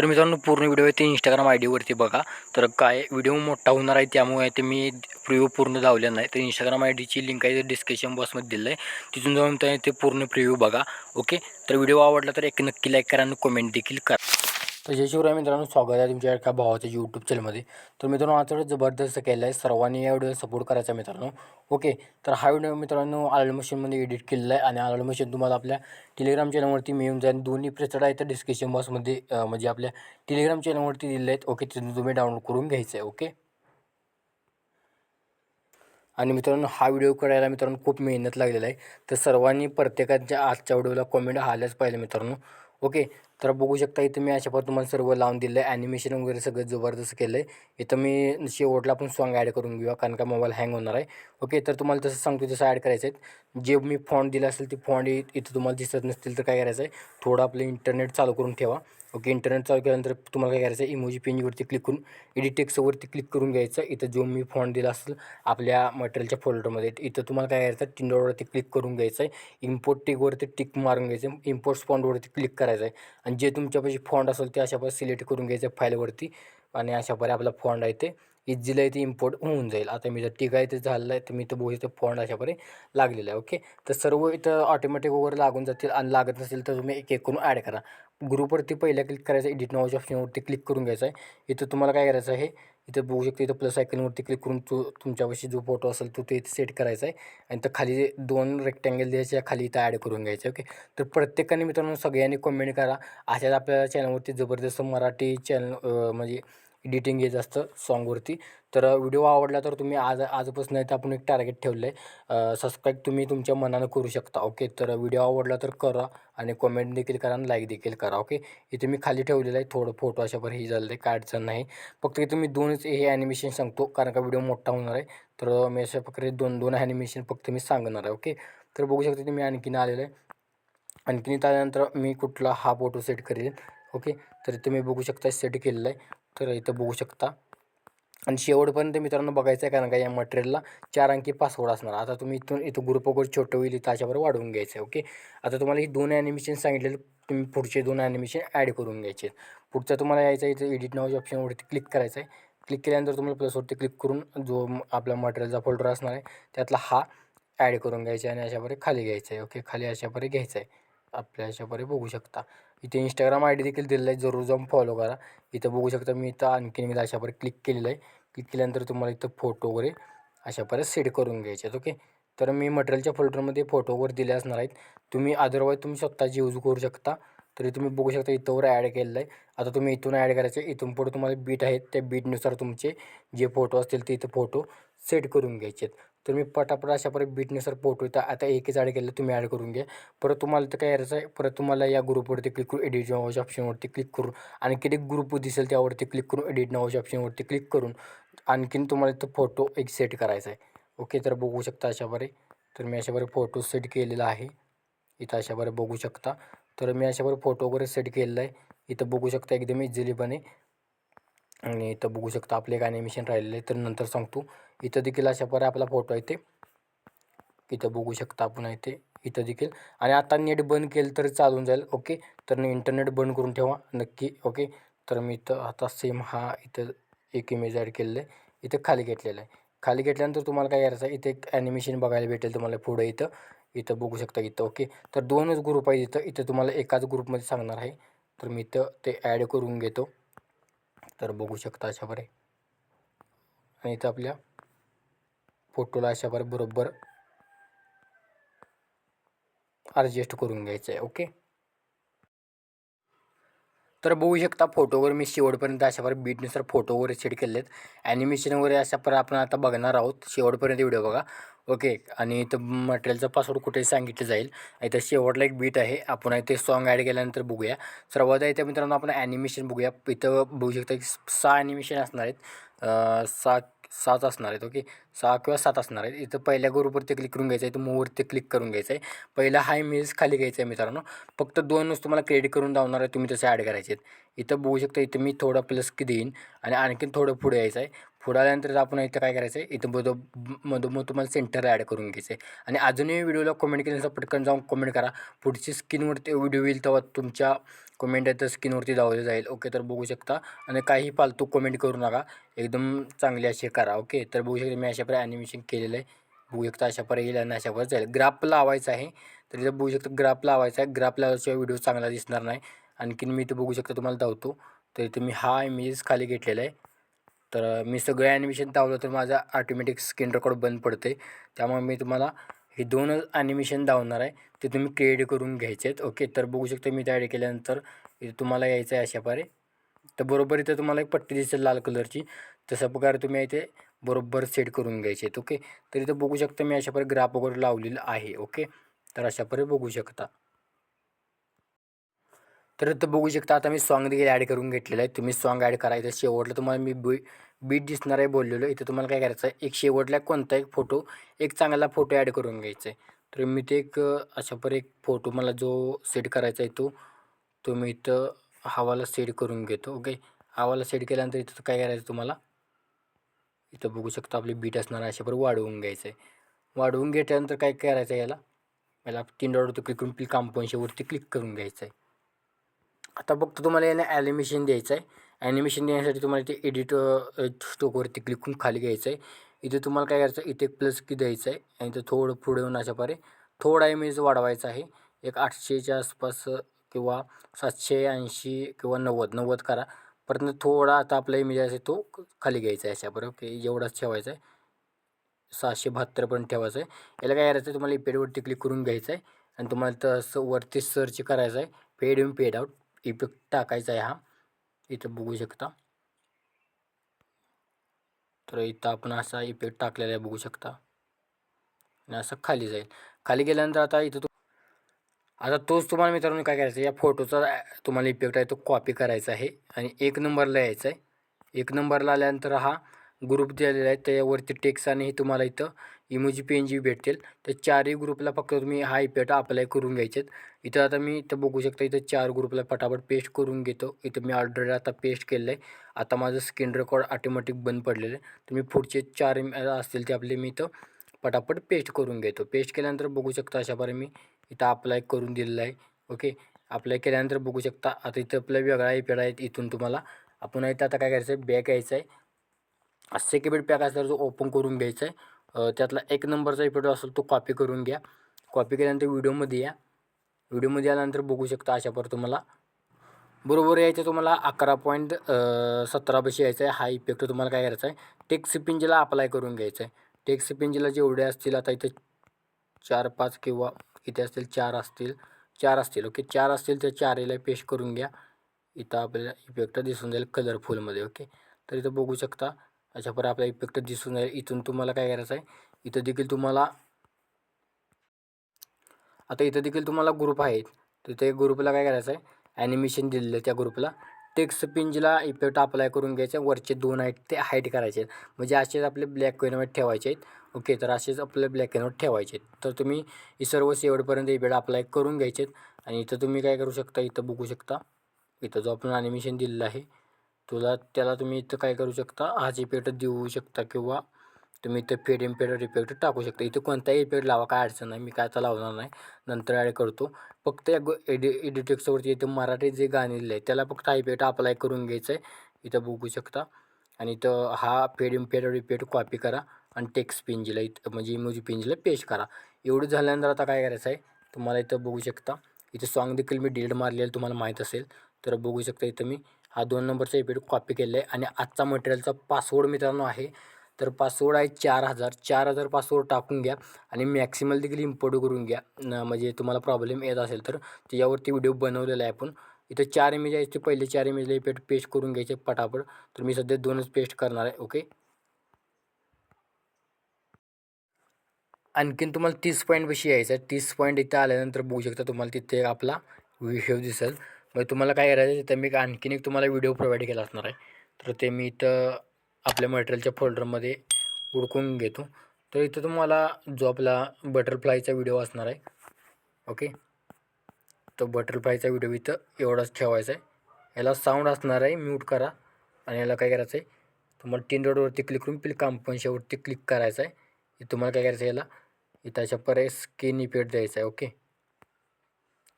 तर मित्रांनो पूर्ण व्हिडिओ आहे ते इंस्टाग्राम आय डीवरती बघा. तर काय व्हिडिओ मोठा होणार आहे त्यामुळे ते मी प्रिव्ह्यू पूर्ण लावलेला नाही. तर इंस्टाग्राम आय डीची लिंक आहे डिस्क्रिप्शन बॉक्समध्ये दिलं आहे तिथून जाऊन ते पूर्ण प्रिव्ह्यू बघा. ओके तर व्हिडिओ आवडला तर एक नक्की लाईक करा आणि कमेंट देखील करा. तर जय शिवराय मित्रांनो स्वागत आहे तुमच्या एका भावाच्या यूट्यूब चॅनलमध्ये तर मित्रांनो आता जबरदस्त केलं आहे. सर्वांनी या व्हिडिओ सपोर्ट करायचा मित्रांनो. ओके तर हा व्हिडिओ मित्रांनो आलड मशीनमध्ये एडिट केलेला आहे आणि आलड मशीन तुम्हाला आपल्या टेलिग्राम चॅनलवरती मिळून जाईल. दोन्ही प्रेसड आहे तर डिस्क्रिप्शन बॉक्समध्ये म्हणजे आपल्या टेलिग्राम चॅनलवरती दिलेले आहेत. ओके तिथून तुम्ही डाउनलोड करून घ्यायचं आहे. ओके आणि मित्रांनो हा व्हिडिओ करायला मित्रांनो खूप मेहनत लागलेला आहे. तर सर्वांनी प्रत्येकाच्या आजच्या व्हिडिओला कमेंट आल्याच पाहिजे मित्रांनो. ओके तर बघू शकता इथं मी अशा पण तुम्हाला सर्व लावून दिलं आहे ॲनिमेशन वगैरे सगळं जबरदस्त केलं आहे इथं मी शेवटला पण सॉन्ग ॲड करून घेऊया कारण का मोबाईल हँग होणार आहे. ओके तर तुम्हाला तसं सांगतो तसं ॲड करायचं आहे. जे मी फॉन्ट दिलं असेल ते फॉन्ट इथं तुम्हाला दिसत नसतील तर काय करायचं आहे? थोडं आपलं इंटरनेट चालू करून ठेवा. ओके इंटरनेट चालू केल्यानंतर तुम्हाला काय करायचं आहे इमोजी पेंजवरती क्लिक करून एडिट टेक्स्टवरती क्लिक करून घ्यायचं. इथं जो मी फॉन्ट दिला असेल आपल्या मटेरियलच्या फोल्डरमध्ये इथं तुम्हाला काय करायचं आहे क्लिक करून घ्यायचं आहे इम्पोर्ट टिकवरती टिक मारून घ्यायचं. आहे इम्पोर्ट स्पॉन्डवरती क्लिक करायचं आहे आणि जे तुमच्यापाशी फॉन्ट असेल ते अशा प्रकारे सिलेक्ट करून घ्यायचं आहे फाईलवरती आणि अशा प्रकारे आपला फॉन्ट आहे ते इझिली ते इम्पोर्ट होऊन जाईल. आता मी जर टिक आहे ते झालेलं आहे तर मी इथं बघू शकतो फॉन्ट अशा प्रकारे आहे ओके तर सर्व इथं ऑटोमॅटिक वगैरे लागून जातील आणि लागत नसेल तर तुम्ही एक एक करून ॲड करा. ग्रुपवरती पहिल्या क्लिक करायचं एडिट नावाच्या ऑप्शनवरती क्लिक करून घ्यायचं आहे. इथं तुम्हाला काय करायचं आहे इथं बघू शकता इथं प्लस आयकनवरती क्लिक करून तो तुमच्यापाशी जो फोटो असेल तो ते इथे सेट करायचा आहे. आणि तर खाली दोन रेक्टँगल द्यायच्या खाली इथं ॲड करून घ्यायचं ओके तर प्रत्येकाने मित्रांनो सगळ्यांनी कमेंट करा. अशाच आपल्या चॅनलवरती जबरदस्त मराठी चॅनल म्हणजे एडिटिंग येत असतं सॉन्गवरती तर व्हिडिओ आवडला तर तुम्ही आज आजपासून आहे तर आपण एक टार्गेट ठेवलं आहे सबस्क्राईब तुम्ही तुमच्या मनानं करू शकता ओके तर व्हिडिओ आवडला तर करा आणि कमेंट देखील करा आणि लाईक देखील करा ओके इथे मी खाली ठेवलेलं आहे थोडं फोटो अशा बरं हे झालं आहे काय अडचण नाही. फक्त इथं मी दोनच हे ॲनिमेशन सांगतो कारण का व्हिडिओ मोठा होणार आहे. तर मी अशा प्रकारे दोन दोन ॲनिमेशन फक्त मी सांगणार आहे ओके तर बघू शकता तुम्ही आणखीन आलेलं आहे. आणखीन इथं आल्यानंतर मी कुठला हा फोटो सेट करेल ओके तर इथे मी बघू शकता सेट केलेला आहे. तर इथं बघू शकता. आणि शेवटपर्यंत मित्रांनो बघायचं आहे कारण का या मटेरियलला चार अंकी पासवर्ड असणार. आता तुम्ही इथून इथं ग्रुप वगैरे छोटं होईल इथं अशावर वाढवून घ्यायचं आहे ओके आता तुम्हाला ही दोन ॲनिमेशन सांगितलेलं तुम्ही पुढचे दोन ॲनिमेशन ॲड करून घ्यायचे पुढचं तुम्हाला यायचं आहे इथं एडिट नावाच्या ऑप्शनवरती क्लिक करायचं आहे. क्लिक केल्यानंतर तुम्हाला प्लसवरती क्लिक करून जो आपला मटेरियलचा फोल्डर असणार आहे त्यातला हा ॲड करून घ्यायचा आहे आणि अशापरे खाली घ्यायचं आहे ओके खाली अशापरे घ्यायचं आहे. आपल्या अशापरे बघू शकता. इथे इंस्टाग्राम आय डी देखील दिलेलं आहे. जरूर जाऊन फॉलो करा. इथं बघू शकता मी इथं आणखीन मी अशापरे क्लिक केलेलं आहे. क्लिक केल्यानंतर तुम्हाला इथं फोटो वगैरे अशा परत सेट करून घ्यायचे आहेत. ओके तर मी मटेरियलच्या फोल्डरमध्ये फोटो वगैरे दिले असणार आहेत. तुम्ही अदरवाईज तुम्ही स्वतःची यूज करू शकता तरी तुम्ही बघू शकता इथंवर ॲड केलेलं आहे. आता तुम्ही इथून ॲड करायचे इथून पुढे तुम्हाला बीट आहेत. त्या बीटनुसार तुमचे जे फोटो असतील ते इथं फोटो सेट करून घ्यायचे आहेत. तर मी पटापट अशा परत बीटनुसार फोटो इथं आता एकच ॲड केलं तुम्ही ॲड करून घ्या. परत तुम्हाला तर काय करायचं आहे परत तुम्हाला या ग्रुपवरती क्लिक करून एडिट नावाच्या ऑप्शनवरती क्लिक करून आणखी एक ग्रुप दिसेल त्यावरती क्लिक करून एडिट नावाच्या ऑप्शनवरती क्लिक करून आणखीन तुम्हाला इथं फोटो एक सेट करायचा आहे ओके तर बघू शकता अशाप्रकारे तर मी अशाप्रकारे फोटो सेट केलेला आहे. इथं अशाबारे बघू शकता. तर मी अशाप्रकारे फोटो वगैरे सेट केलेला आहे इथं बघू शकता एकदम इझिलीपणे आणि इथं बघू शकता आपले एक ॲनिमेशन राहिलेलं आहे. तर नंतर सांगतो. इथं देखील अशा प्रकारे आपला फोटो आहे ते. इथं बघू शकता आपण आहे ते. इथं देखील. आणि आता नेट बंद केलं तर चालून जाईल. ओके? तर इंटरनेट बंद करून ठेवा. नक्की. ओके? तर मी इथं आता सेम हा इथं एक इमेज ॲड केलेलं आहे. इथं खाली घेतलेलं आहे. खाली घेतल्यानंतर तुम्हाला काय करायचं आहे? इथे एक ॲनिमेशन बघायला भेटेल तुम्हाला पुढं इथं. इथं बघू शकता इथं. ओके? तर दोनच ग्रुप आहे इथं. इथं तुम्हाला एकाच ग्रुपमध्ये सांगणार आहे. तर मी इथं ते ॲड करून घेतो. तर बघू शकता अशाप्रकारे आणि इथं आपल्या फोटोला अशाप्रकारे बरोबर ॲडजस्ट करून घ्यायचं आहे ओके तर बघू शकता फोटोवर मी शेवटपर्यंत अशाप्रकारे बीटनुसार फोटो वगैरे सेट केले आहेत ॲनिमेशन वगैरे अशा प्रकारे आपण आता बघणार आहोत. शेवटपर्यंत व्हिडिओ बघा ओके आणि इथं मटेरियलचा पासवर्ड कुठे सांगितलं जाईल. इथं शेवटला एक बीट आहे. आपण इथे सॉन्ग ॲड केल्यानंतर बघूया. सर्वात इथे मित्रांनो आपण ॲनिमेशन बघूया. इथं बघू शकता की सहा ॲनिमेशन असणार आहेत. सात सात असणार आहेत ओके? सहा किंवा सात असणार आहेत. इथं पहिल्या ग्रुपवरती क्लिक करून घ्यायचं आहे. इथं मूववरती क्लिक करून घ्यायचं आहे. पहिला हाय मिल्स खाली घ्यायचा आहे मित्रांनो. फक्त दोनच तुम्हाला क्रेडिट करून दावणार आहे तुम्ही तसे ॲड करायचे आहेत. इथं बघू शकता इथं मी थोडा प्लस की देईन आणि आणखीन थोडं पुढे यायचं आहे. पुढे आल्यानंतर आपण इथं काय करायचं आहे इथं मधो मधोमध तुम्हाला सेंटर ॲड करून घ्यायचं आहे. आणि अजूनही व्हिडिओला कमेंट केल्यानंतर पटकन जाऊन कमेंट करा. पुढची स्क्रीनवरती व्हिडिओ येईल तेव्हा तुमच्या कमेंट आहे तर स्क्रीनवरती दावलं जाईल. ओके तर बघू शकता. आणि काही फालतू कमेंट करू नका. एकदम चांगले असे करा ओके तर बघू शकता मी अशा प्रकारे ॲनिमेशन केलेलं आहे. बघू शकता अशा प्रकारे येईल आणि अशा प्रकारे जाईल. ग्राफ लावायचा आहे. तर इथं बघू शकता ग्राफ लावायचा आहे. ग्राफ लावल्याशिवाय व्हिडिओ चांगला दिसणार नाही. आणखीन मी इथं बघू शकता तुम्हाला धावतो तर इथं मी हा इमेज खाली घेतलेला आहे. तर मी सगळं ॲनिमेशन दावलं तर माझा ऑटोमॅटिक स्क्रीन रेकॉर्ड बंद पडते त्यामुळे मी तुम्हाला हे दोनच ॲनिमेशन दावणार आहे. ते तुम्ही क्रिएट करून घ्यायचे आहेत ओके तर बघू शकता मी त्या ॲड केल्यानंतर इथे तुम्हाला यायचं आहे अशा प्रकारे तर बरोबर इथं तुम्हाला एक पट्टी दिसेल लाल कलरची. तशा प्रकारे तुम्ही इथे बरोबर सेट करून घ्यायचे आहेत ओके तर इथं बघू शकता मी अशा प्रकारे ग्राफ वगैरे लावलेलं आहे. ओके तर अशा प्रकारे बघू शकता. तर इथं बघू शकता आता मी सॉन्ग देखील ॲड करून घेतलेलं आहे. तुम्ही सॉन्ग ॲड करा. इथं शेवटला तुम्हाला मी बी बीट दिसणार आहे बोललेलो. इथं तुम्हाला काय करायचं आहे एक शेवटला कोणता एक फोटो एक चांगला फोटो ॲड करून घ्यायचा आहे तर मी ते एक अशा पर एक फोटो मला जो सेट करायचा आहे तो तो मी इथं हवाला सेट करून घेतो ओके? हवाला सेट केल्यानंतर इथं काय करायचं तुम्हाला? इथं बघू शकता आपली बीट असणार अशा पर वाढवून घ्यायचं आहे. वाढवून घेतल्यानंतर काय करायचं आहे याला? याला तीन डॉटवरती क्लिक करून क्लिक कांपोनशेवरती क्लिक करून घ्यायचं आहे. आता फक्त तुम्हाला याला ॲनिमेशन द्यायचं आहे. ॲनिमेशन देण्यासाठी तुम्हाला ते एडिट स्टोकवरती क्लिक करून खाली घ्यायचं आहे. इथे तुम्हाला काय करायचं इथे एक प्लस की द्यायचं आहे. आणि इथं थोडं पुढे येऊन अशा पारे थोडा इमेज वाढवायचा आहे. एक आठशेच्या आसपास किंवा सातशे ऐंशी किंवा नव्वद. नव्वद करा. परत थोडा आता आपला इमेज आहे तो खाली घ्यायचा आहे अशा बरोबर ओके एवढाच ठेवायचा आहे. सहाशे बहात्तर पण ठेवायचं आहे. याला काय करायचं आहे? तुम्हाला इपेडवरती क्लिक करून घ्यायचं आहे. आणि तुम्हाला तसं वरती सर्च करायचं आहे. Fade in fade out effect टाकायचा आहे हा. इथं बघू शकता. तर इथं आपण असा इफेक्ट टाकलेला आहे बघू शकता. आणि असं खाली जाईल. खाली गेल्यानंतर आता इथं तो आता तोच तुम्हाला मित्रांनो काय करायचं या फोटोचा तुम्हाला इफेक्ट आहे तो कॉपी करायचा आहे. आणि एक नंबरला यायचा आहे. एक नंबरला आल्यानंतर हा ग्रुप दिलेला आहे त्याच्यावरती टेक्स आणि तुम्हाला इथं इमोजी पी एन जी भेटतील. त्या चारही ग्रुपला फक्त तुम्ही हा इफेक्ट अप्लाय करून घ्यायचे इथं आता मी इथं बघू शकता इथं चार ग्रुपला पटापट पेस्ट करून घेतो. इथं मी ऑलरेडी आता पेस्ट केलं आहे आता माझं स्क्रीन रेकॉर्ड ऑटोमॅटिक बंद पडलेलं आहे. तुम्ही पुढचे चार असतील ते आपले मी इथं पटापट पेस्ट करून घेतो. पेस्ट केल्यानंतर बघू शकता अशाप्रकारे मी इथं अप्लाय करून दिलेलं आहे. ओके अप्लाय केल्यानंतर बघू शकता आता इथं आपला वेगळा इफेक्ट आहे इथून तुम्हाला. आपण इथं आता काय करायचं आहे बॅक यायचं आहे सेकेबेड पॅक असल्यावर तो ओपन करून घ्यायचा आहे त्यातला एक नंबरचा इफेक्ट असेल तो कॉपी करून घ्या. कॉपी केल्यानंतर व्हिडिओमध्ये या. व्हिडिओमध्ये आल्यानंतर बघू शकता अशा पर तुम्हाला. बरोबर यायचं तुम्हाला अकरा पॉईंट सतरा बशी यायचं आहे. हा इफेक्ट तुम्हाला काय करायचा आहे? टेक्स पिंजला अप्लाय करून घ्यायचं आहे. टेक्स पिंजला जेवढे असतील आता इथं चार पाच किंवा किती असतील? चार असतील. चार असतील ओके चार असतील त्या चारीला पेस्ट करून घ्या. इथं आपल्याला इफेक्ट दिसून जाईल कलरफुलमध्ये ओके तर इथं बघू शकता. अशा पर आपला इफेक्ट दिसून जाईल इथून तुम्हाला काय करायचं आहे? इथं देखील तुम्हाला आता इथं देखील तुम्हाला ग्रुप आहेत. तिथे ग्रुपला काय करायचं आहे? ॲनिमेशन दिलेलं आहे त्या ग्रुपला टेक्स्ट पिंजला इफेक्ट अप्लाय करून घ्यायचे. वरचे दोन आहेत ते हाईट करायचे आहेत. म्हणजे असेच आपले ब्लॅक एनवर ठेवायचे आहेत. ओके तर असेच आपले ब्लॅक एनवर ठेवायचे आहेत. तर तुम्ही हे सर्व शेवटपर्यंत इफेक्ट अप्लाय करून घ्यायचे आहेत. आणि इथं तुम्ही काय करू शकता? इथं बघू शकता. इथं जो आपण ॲनिमेशन दिलेलं आहे तुला त्याला तुम्ही इथं काय करू शकता? आजी पेट देऊ शकता किंवा तुम्ही इथं फेड इम्पेडर इफेक्ट टाकू शकता. इथं कोणताही इफेक्ट लावा काय अडचण नाही. मी काय आता लावणार नाही. नंतर ॲड करतो. फक्त या एडि एडिटेक्सवरती इथं मराठी जे गाणे दिले आहे त्याला फक्त हा इफेक्ट अप्लाय करून घ्यायचं आहे इथं बघू शकता. आणि इथं हा फेड इम्पेडर इफेक्ट कॉपी करा आणि टेक्स्ट पिंजीला इथं म्हणजे इमोजी पेंजीला पेश करा. एवढं झाल्यानंतर आता काय करायचं आहे तुम्हाला इथं बघू शकता. इथं सॉन्ग देखील मी डिलीट मारलेलं तुम्हाला माहीत असेल. तर बघू शकता इथं मी. हा दोन नंबरचा एपीड कॉपी केला आहे. आणि आजचा मटेरियलचा पासवर्ड मित्रांनो आहे. तर पासवर्ड आहे चार हजार. चार हजार पासवर्ड टाकून घ्या. आणि मॅक्सिमल देखील इम्पोर्ट करून घ्या. म्हणजे तुम्हाला प्रॉब्लेम येत असेल तर त्याच्यावरती व्हिडिओ बनवलेला आहे आपण. इथं चार इमेज आहेत. ते पहिले चार इमेजला इफेक्ट पेस्ट करून घ्यायचे पटापट. तर मी सध्या दोनच पेस्ट करणार आहे. ओके आणखीन तुम्हाला तीस पॉईंट कशी यायचं आहे. तीस पॉईंट इथं आल्यानंतर बघू शकता तुम्हाला तिथे आपला व्हिडिओ दिसेल. मग तुम्हाला काय करायचं आहे तर मी आणखीन एक तुम्हाला व्हिडिओ प्रोव्हाइड केला असणार आहे. तर ते मी इथं आपल्या मटेरियलच्या फोल्डरमध्ये उडकून घेतो. तर इथं तुम्हाला जो आपला बटरफ्लायचा व्हिडिओ असणार आहे ओके तो बटरफ्लायचा व्हिडिओ इथं एवढाच ठेवायचा आहे. याला साऊंड असणार आहे म्यूट करा. आणि याला काय करायचं आहे तुम्हाला तीन डॉटवरती क्लिक करून पिल कंपन्शावरती क्लिक करायचं आहे. तुम्हाला काय करायचं आहे याला इथं अशा पर्याय स्किन इफेक्ट द्यायचा आहे ओके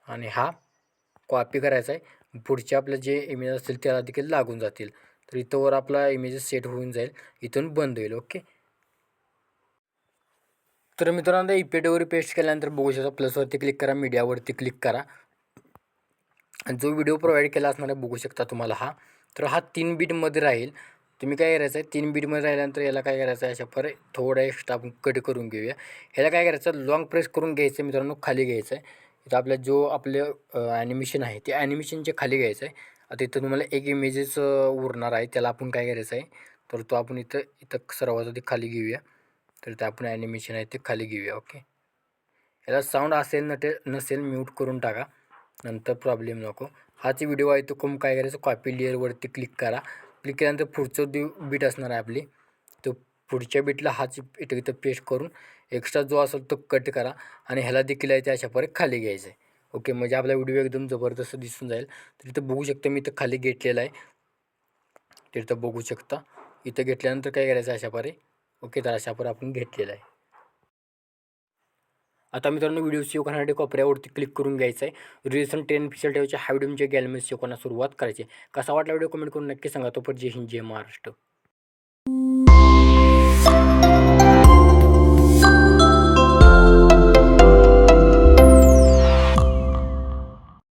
आणि हा कॉपी करायचा आहे पुढचे आपलं जे इमेज असतील त्याला देखील लागून जातील. तर इथं वर आपला इमेजेस सेट होऊन जाईल. इथून बंद होईल ओके तर मित्रांनो इपेडवर पेस्ट केल्यानंतर बघू शकता प्लसवरती क्लिक करा मीडियावरती क्लिक करा. जो व्हिडिओ प्रोव्हाइड केला असणार आहे बघू शकता तुम्हाला हा. तर हा तीन बीटमध्ये राहील. तुम्ही काय करायचं आहे तीन बीटमध्ये राहिल्यानंतर याला काय करायचं आहे अशा पर थोडा एक्स्ट्रा आपण कट करून घेऊया. ह्याला काय करायचं लॉंग प्रेस करून घ्यायचं मित्रांनो खाली घ्यायचं आहे. इथं आपल्या जो आपलं ॲनिमेशन आहे ते ॲनिमेशनच्या खाली घ्यायचं आहे. आता इथं तुम्हाला एक इमेजेस उरणार आहे त्याला आपण काय करायचं आहे तर तो आपण इथं इथं सर्वात आधी खाली घेऊया. तर ते आपण ॲनिमेशन आहे ते खाली घेऊया ओके याला साऊंड असेल नटे नसेल म्यूट करून टाका. नंतर प्रॉब्लेम नको. हाच व्हिडिओ आहे तो कम काय करायचं कॉपी लेअरवरती क्लिक करा. क्लिक केल्यानंतर पुढचं दि बीट असणार आहे आपली. तो पुढच्या बीटला हाच इथं इथं पेस्ट करून एक्स्ट्रा जो असेल तो कट करा आणि ह्याला देखील आहे ते अशा परे खाली घ्यायचं आहे. ओके म्हणजे आपला व्हिडिओ एकदम जबरदस्त दिसून जाईल. तर इथं बघू शकता मी इथं खाली घेतलेला आहे. तर इथं बघू शकता. इथं घेतल्यानंतर काय करायचं अशा परे ओके तर अशा आपण घेतलेला आहे. आता मित्रांनो व्हिडिओ सेव्ह करण्यासाठी कोपऱ्यावरती क्लिक करून घ्यायचं आहे. रिलेशन टेन पिक्सल ठेवायचे हा व्हिडिओ तुमच्या सेव्ह करण्यास सुरुवात करायची कसा वाटला व्हिडिओ कमेंट करून नक्की सांगा. तो पण जय हिंद जय महाराष्ट्र.